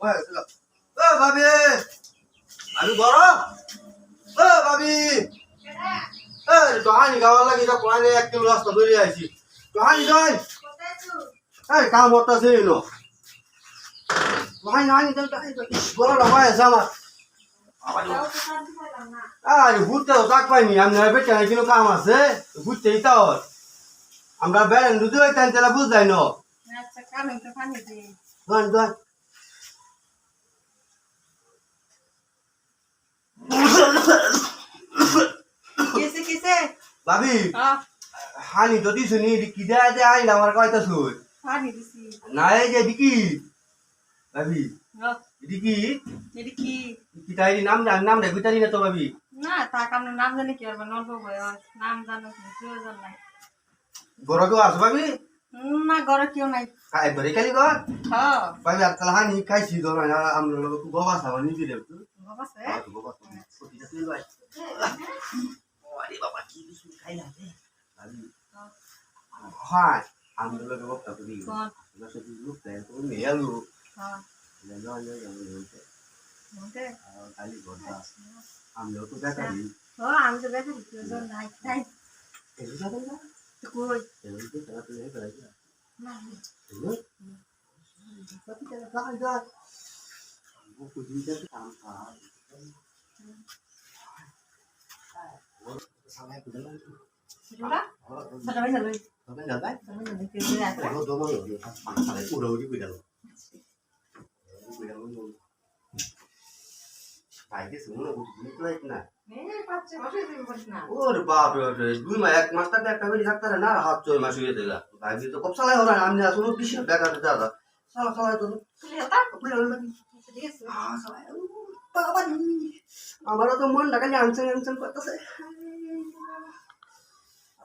ও ভাবি। আমি বড় ও ভাবি। এ টহানি গাওয়া লাগি তো কোয়ানে এক কিলো রাস্তা ধরে আইছি। টহানি যাই এই কাম হতাছে এলো। টহানি নানি তো বড় লাগাই আছে আমার। আরে ঘুরতে তাক পাইনি। আমি বেটে নাই কিন্তু কাম আছে। ঘুরতেই তো আমরা বেড়েন দুধ তাহলে বুঝাই ন আচ্ছা কানে ভাবি হানি যদি শুনি কি দেয় দেয় আইন আমার কয়টা শুন পানি দিছি। না এই যে ডিকি ভাবি ডিকি এটি কি কি তাই নাম জান নাম রে গুতারি না তো ভাবি না তা কামনে নাম জানি কি হবে নল্প বয়স নাম জানো কি প্রয়োজন নাই। বড় কেউ আছে ভাবি না ঘরে কেউ নাই। খাই ধরে খালি কর হ্যাঁ ভাবি আর তাহলে হানি খাইছি ধর না আমরা লোক গোবা সাবা নিবি রে তুই বাবা সে গোবা সত্যি তুই ভাই আরে বাবা কি কিছু খাই না রে ভাবি হ্যাঁ। আমরা লোক গোবা করি কোন না সত্যি লোক তাই তো নিয়ে আলু। হ্যাঁ। না না না না ওকে। খালি গোবা আমরা তো দেখাই ও আমি তো দেখি প্রয়োজন নাই তাই। এই যাবেন না। তো কই? এই তো তাড়াতাড়ি হয়ে গেল না। সেটা সেটা হইছে লই সেটা হইছে কি করে আছে এই পাঁচ মাসে দিবি বলিস না ওরে বাপ রে দুই মাস এক মাস থাকতে একটা বেরি থাকতে না হাত চয় মাস হয়ে দিলা ভাই তো কব সালাই হরা আমি আসলে বিশেষ দেখা দাদা সালা সালাই তো তুই এটা খুলে হলো ঠিক আছে বাবা আমারও তো মন নিয়ে আনছেন আনছেন করতেছে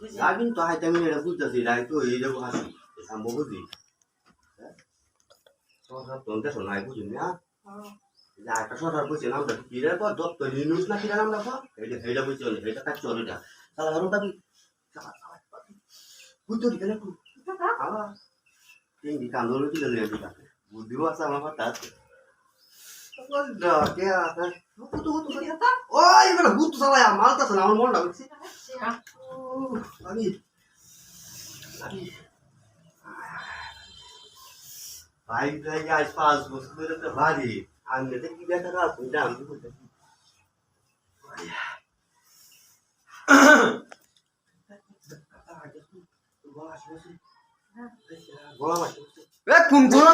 যাবিন তো হাইতে আমি এটা বুঝতেছি রায় তো এই যাব হাসি সম্ভব বুঝি। হ্যাঁ? তোমার শোনায় বুঝি না? একটা সরকার বুঝছে না আমরা কিরার পর? দত্ত নিউজ না কিরার আমরা পর? এটা এটা বুঝছে না এটা কাজ চলে না তাহলে ধরুন তাবি বুঝতে দিকে না আবার তিন দিকে আন্দোলন দিকে বুদ্ধিও আছে আমার কথা Wala, kaya, huto, huto, huto. Ay, wala, huto sa kaya. Mahal ka sa naman mo lang. Lagi. Lagi. ভাই ভাই আজ পাঁচ বছর ধরে তো ভারী আমি তো কি দেখা রাখব এটা আমি বলতে গলা মাছ কোন গলা